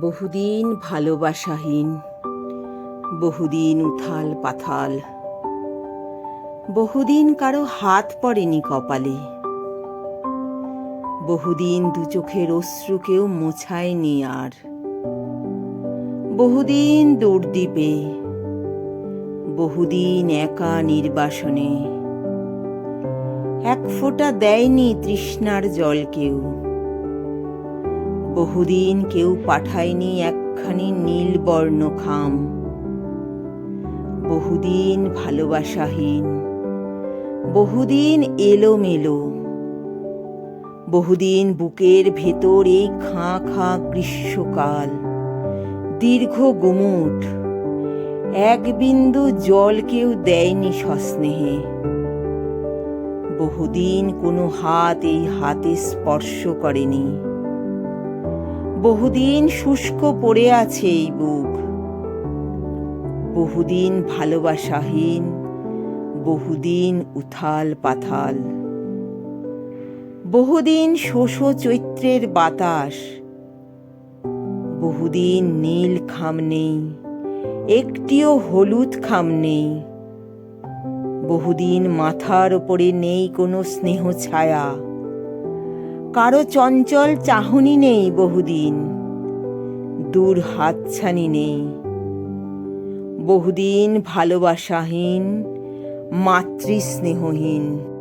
বহুদিন ভালোবাসাহীন, বহুদিন উথাল পাথাল, বহুদিন কারও হাত পড়েনি কপালে, বহুদিন দু চোখের অশ্রু কেউ মোছায়নি আর, বহুদিন দূরদ্বীপে, বহুদিন একা নির্বাসনে, এক ফোঁটা দেয়নি তৃষ্ণার জল কেউ। বহুদিন কেউ পাঠায়নি একখানি নীলবর্ণ খাম বহুদিন ভালোবাসাহীন, বহুদিন এলোমেলো, বহুদিন বুকের ভেতর এই খাঁ খাঁ গ্রীষ্মকাল, দীর্ঘ গুমুট, এক বিন্দু জল কেউ দেয়নি সস্নেহে। বহুদিন কোনো হাত এই হাতে স্পর্শ করেনি। বহুদিন শুষ্ক পড়ে আছে এই বুক। বহুদিন ভালোবাসাহীন, বহুদিন উথাল পাথাল। বহুদিন শোষ চৈত্রের বাতাস। বহুদিন নীল খাম নেই, একটিও হলুদ খাম নেই। বহুদিন মাথার ওপরে নেই কোনো স্নেহ ছায়া। কারও চঞ্চল চাহনি নেই বহুদিন দূর হাতছানি নেই। বহুদিন ভালোবাসাহীন মাতৃস্নেহহীন।